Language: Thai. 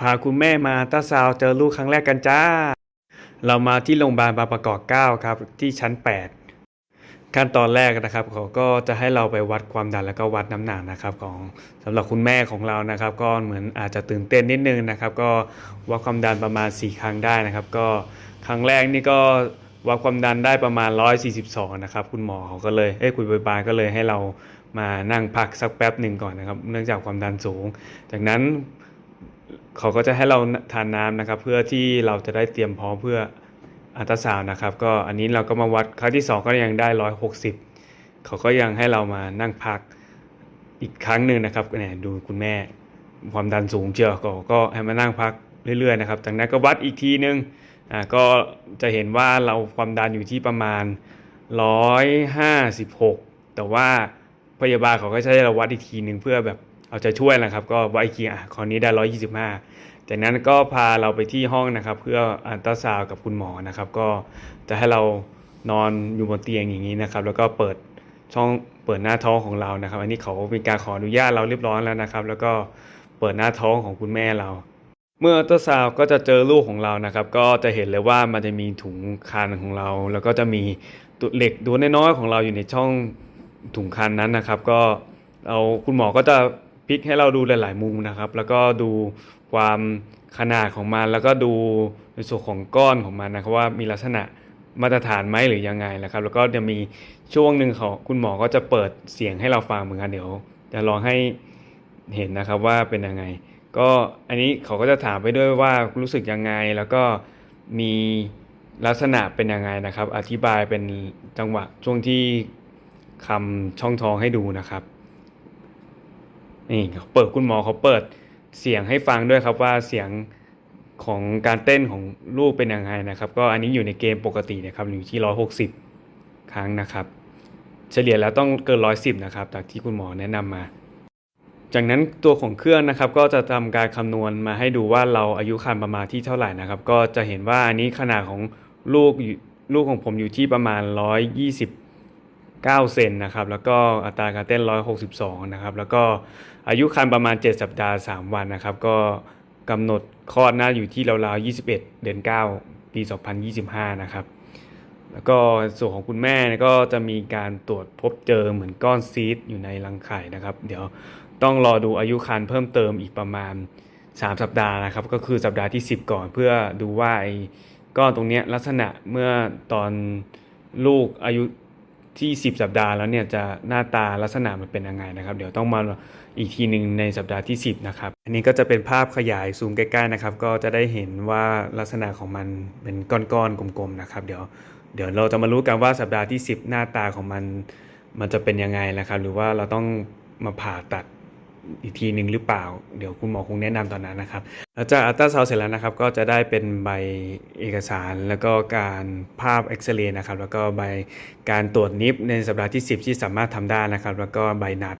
พาคุณแม่มาต้าซาวเจอลูกครั้งแรกกันจ้า เรามาที่โรงพยาบาลบางประกอบ 9 ครับ ที่ชั้น 8 ขั้นตอนแรกนะครับเขาก็จะให้เราไปวัดความดันแล้วก็วัดน้ำหนักนะครับของสำหรับคุณแม่ของเรานะครับ ก็เหมือนอาจจะตื่นเต้นนิดนึงนะครับ ก็วัดความดันประมาณ 4 ครั้งได้นะครับ ก็ครั้งแรกนี่ก็วัดความดันได้ประมาณ 142 นะครับ คุณหมอเขาก็เลยเอ้ยคุณพยาบาลก็เลยให้เรามานั่งพักสักแป๊บหนึ่งก่อนนะครับ เนื่องจากความดันสูง จากนั้น เขาก็จะให้เราทานน้ำนะครับ เพื่อที่เราจะได้เตรียมพร้อมเพื่ออัลตราซาวนะครับ ก็อันนี้เราก็มาวัดครั้งที่ 2 ก็ยังได้ 160 เขาก็ยังให้เรามานั่งพักอีกครั้งหนึ่งนะครับเนี่ยดูคุณแม่ความดันสูงเชียวก็ก็ให้มานั่งพักเรื่อยๆนะครับจากนั้นก็วัดอีกทีนึงอ่าก็จะเห็นว่าเราความดันอยู่ที่ประมาณ 156 แต่ว่าพยาบาลเขาก็ให้เราวัดอีกทีหนึ่งเพื่อแบบ เอาใจช่วยนะครับ ก็วัดอีกทีอะคราวนี้ได้ 125 จากนั้นก็พาเราไปที่ห้องนะครับ เพื่ออัลตราซาวกับคุณหมอนะครับ ก็จะให้เรานอนอยู่บนเตียงอย่างนี้นะครับ แล้วก็เปิดช่องเปิดหน้าท้องของเรานะครับ อันนี้เขามีการขออนุญาตเราเรียบร้อยแล้วนะครับ แล้วก็เปิดหน้าท้องของคุณแม่เรา เมื่ออัลตราซาวก็จะเจอลูกของเรานะครับ ก็จะเห็นเลยว่ามันจะมีถุงครรภ์ของเรา แล้วก็จะมีตัวเหล็กตัวน้อยๆของเราอยู่ในช่องถุงครรภ์นั้นนะครับ ก็เราคุณหมอก็จะ พลิกให้เราดูหลาย ๆ มุมนะครับ แล้วก็ดูความขนาดของมัน แล้วก็ดูในส่วนของก้อนของมันนะครับว่ามีลักษณะมาตรฐานไหมหรือยังไงนะครับ แล้วก็จะมีช่วงหนึ่งเขาคุณหมอก็จะเปิดเสียงให้เราฟังเหมือนกันเดี๋ยวจะลองให้เห็นนะครับว่าเป็นยังไง ก็อันนี้เขาก็จะถามไปด้วยว่ารู้สึกยังไง แล้วก็มีลักษณะเป็นยังไงนะครับ อธิบายเป็นจังหวะช่วงที่คำช่องท้องให้ดูนะครับ นี่เปิดคุณหมอเขาเปิดเสียงให้ฟังด้วยครับว่าเสียงของการเต้นของลูกเป็นยังไงนะครับ ก็อันนี้อยู่ในเกณฑ์ปกตินะครับอยู่ที่ 160 ครั้งนะครับ เฉลี่ยแล้วต้องเกิน 110 นะครับจากที่คุณหมอแนะนำมา จากนั้นตัวของเครื่องนะครับ ก็จะทำการคำนวณมาให้ดูว่าเราอายุครรภ์ประมาณที่เท่าไหร่นะครับ ก็จะเห็นว่าอันนี้ขนาดของลูกอยู่ลูกของผมอยู่ที่ประมาณ 9 เซนนะครับ แล้วก็อัตราการเต้น 162 นะครับ แล้วก็อายุครรภ์ประมาณ 7 สัปดาห์ 3 วันนะครับ ก็กำหนดคลอดน่าอยู่ที่ราวๆ 21 เดือน 9 ปี 2025 นะครับ แล้วก็ส่วนของคุณแม่ก็จะมีการตรวจพบเจอเหมือนก้อนซีดอยู่ในรังไข่นะครับ เดี๋ยวต้องรอดูอายุครรภ์เพิ่มเติมอีกประมาณ 3 สัปดาห์นะครับ ก็คือสัปดาห์ที่ 10 ก่อนเพื่อดูว่าไอ้ก้อนตรงนี้ลักษณะเมื่อตอนลูกอายุ ที่ 10 สัปดาห์แล้วเนี่ยจะหน้าตาลักษณะมันเป็นยังไงนะครับ เดี๋ยวต้องมาอีกทีหนึ่งในสัปดาห์ที่ 10 นะครับ อันนี้ก็จะเป็นภาพขยายซูมใกล้ๆนะครับ ก็จะได้เห็นว่าลักษณะของมันเป็นก้อนๆกลมๆนะครับ เดี๋ยวเดี๋ยวเราจะมารู้กันว่าสัปดาห์ที่ 10 หน้าตาของมัน มันจะเป็นยังไงนะครับ หรือว่าเราต้องมาผ่าตัด อีกทีหนึ่งหรือเปล่า เดี๋ยวคุณหมอคงแนะนำตอนนั้นนะครับหลังจากอัลตราซาวด์เสร็จแล้วนะครับ ก็จะได้เป็นใบเอกสารแล้วก็การภาพเอ็กซเรย์นะครับ แล้วก็ใบการตรวจนิฟในสัปดาห์ที่ 10 ที่สามารถทำได้นะครับ แล้วก็ใบนัด